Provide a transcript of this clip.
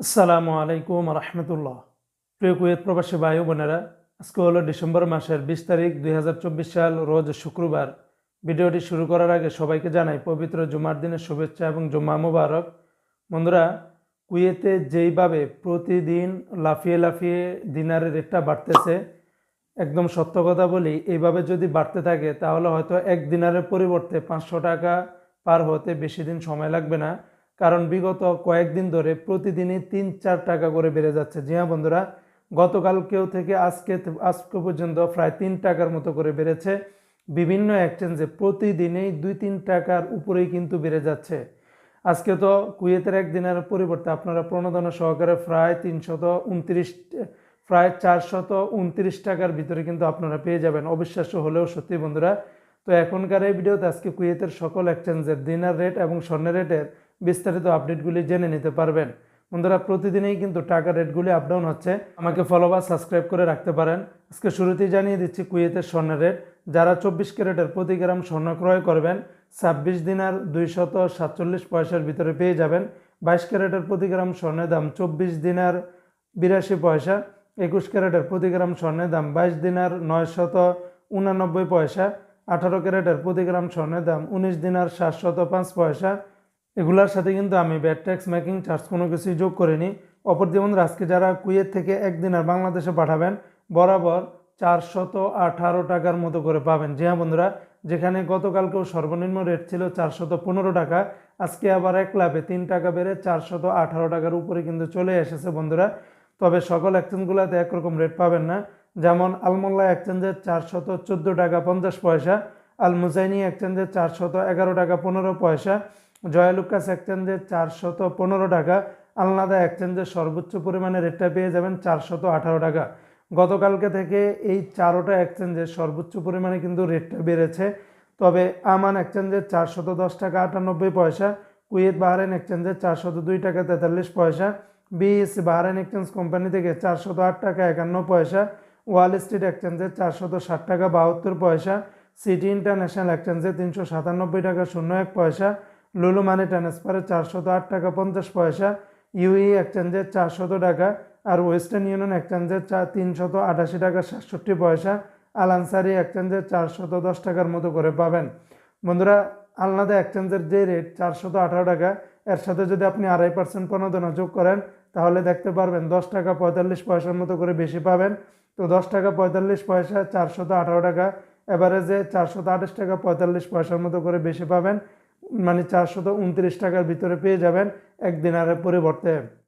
আসসালামু আলাইকুম রহমতুল্লাহ। প্রিয় কুয়েত প্রবাসী ভাই বোনেরা, আজকে হলো ডিসেম্বর মাসের বিশ তারিখ দুই হাজার চব্বিশ সাল, রোজ শুক্রবার। ভিডিওটি শুরু করার আগে সবাইকে জানাই পবিত্র জুমার দিনের শুভেচ্ছা এবং জুম্মা মুবারক। বন্ধুরা, কুয়েতে যেইভাবে প্রতিদিন লাফিয়ে লাফিয়ে দিনারের রেটটা বাড়তেছে, একদম সত্য কথা বলি, এইভাবে যদি বাড়তে থাকে, তাহলে হয়তো এক দিনারের পরিবর্তে পাঁচশো টাকা পার হতে বেশি দিন সময় লাগবে না। কারণ বিগত কয়েকদিন ধরে প্রতিদিনই তিন, চার টাকা করে বেড়ে যাচ্ছে। জি হ্যাঁ বন্ধুরা গতকালকেও থেকে আজকে আজকে পর্যন্ত প্রায় তিন টাকার মতো করে বেড়েছে। বিভিন্ন এক্সচেঞ্জে প্রতিদিনেই দুই, তিন টাকার উপরেই কিন্তু বেড়ে যাচ্ছে। আজকে তো কুয়েতের একদিনের পরিবর্তে আপনারা প্রণোদনা সহকারে প্রায় তিনশত উনত্রিশ, প্রায় চারশত উনত্রিশ টাকার ভিতরে কিন্তু আপনারা পেয়ে যাবেন। অবিশ্বাস্য হলেও সত্যি বন্ধুরা, তো এখনকার এই ভিডিওতে আজকে কুয়েতের সকল এক্সচেঞ্জের দিনার রেট এবং স্বর্ণের রেটের বিস্তারিত আপডেটগুলি জেনে নিতে পারবেন। বন্ধুরা, প্রতিদিনই কিন্তু টাকা রেটগুলি আপডাউন হচ্ছে। আমাকে ফলো বা সাবস্ক্রাইব করে রাখতে পারেন। আজকে শুরুতেই জানিয়ে দিচ্ছি কুয়েতের স্বর্ণের রেট। যারা চব্বিশ ক্যারেটের প্রতি গ্রাম স্বর্ণ ক্রয় করবেন, ছাব্বিশ দিনার দুইশত সাতচল্লিশ পয়সার ভিতরে পেয়ে যাবেন। বাইশ ক্যারেটের প্রতি গ্রাম স্বর্ণের দাম চব্বিশ দিনার বিরাশি পয়সা। একুশ ক্যারেটের প্রতি গ্রাম স্বর্ণের দাম বাইশ দিনার নয়শত উনানব্বই পয়সা। আঠারো ক্যারেটের প্রতি গ্রাম স্বর্ণের দাম উনিশ দিনার সাতশত পাঁচ পয়সা। এগুলার সাথে কিন্তু আমি ব্যাট ট্যাক্স মেকিং চার্জ কোনো কিছুই যোগ করিনি। অপর যেমন আজকে যারা কুয়েত থেকে একদিন আর বাংলাদেশে পাঠাবেন, বরাবর চারশত আঠারো টাকার মতো করে পাবেন। জি হ্যাঁ বন্ধুরা, যেখানে গতকালকেও সর্বনিম্ন রেট ছিল চারশত পনেরো টাকা, আজকে আবার এক লাভে তিন টাকা বেড়ে চারশত আঠারো টাকার উপরে কিন্তু চলে এসেছে বন্ধুরা। তবে সকল এক্সচেঞ্জগুলোতে একরকম রেট পাবেন না। যেমন আলমোল্লা এক্সচেঞ্জের চারশত চোদ্দ টাকা পঞ্চাশ পয়সা আল মুজাইনি চারশত এগারো টাকা পনেরো পয়সা জয়ালুকাস এক্সচেঞ্জের চারশত পনেরো টাকা, আলনাদা এক্সচেঞ্জের সর্বোচ্চ পরিমাণে রেটটা পেয়ে যাবেন চারশত আঠারো টাকা। গতকালকে থেকে এই চারোটা এক্সচেঞ্জের সর্বোচ্চ পরিমাণে কিন্তু রেটটা বেড়েছে। তবে আমান এক্সচেঞ্জের চারশত দশ টাকা আটানব্বই পয়সা, কুয়েত বাহারাইন এক্সচেঞ্জের চারশত দুই টাকা তেতাল্লিশ পয়সা বিএস বাহারাইন এক্সচেঞ্জ কোম্পানি থেকে চারশত আট টাকা একান্ন পয়সা, ওয়াল স্ট্রিট এক্সচেঞ্জের চারশত ষাট টাকা বাহাত্তর পয়সা, সিটি ইন্টারন্যাশনাল এক্সচেঞ্জে তিনশো সাতানব্বই টাকা শূন্য এক পয়সা লুলু মানি ট্রান্সফারে চারশত আট টাকা পঞ্চাশ পয়সা ইউই এক্সচেঞ্জের চারশত টাকা আর ওয়েস্টার্ন ইউনিয়ন এক্সচেঞ্জের চা তিনশত আটাশি টাকা সাতষট্টি পয়সা আল আনসারি এক্সচেঞ্জের চারশত দশ টাকার মতো করে পাবেন। বন্ধুরা, আলনাদা এক্সচেঞ্জের যে রেট চারশত আঠারো টাকা, এর সাথে যদি আপনি আড়াই পার্সেন্ট প্রণোদনা যোগ করেন, তাহলে দেখতে পারবেন দশ টাকা পঁয়তাল্লিশ পয়সার মতো করে বেশি পাবেন। তো দশ টাকা পঁয়তাল্লিশ পয়সা, চারশত আঠারো টাকা, এভারেজে চারশত আঠাশ টাকা পঁয়তাল্লিশ পয়সার মতো করে বেশি পাবেন। মানে চারশত উনত্রিশ টাকার ভিতরে পেয়ে যাবেন এক দিনারের পরিবর্তে।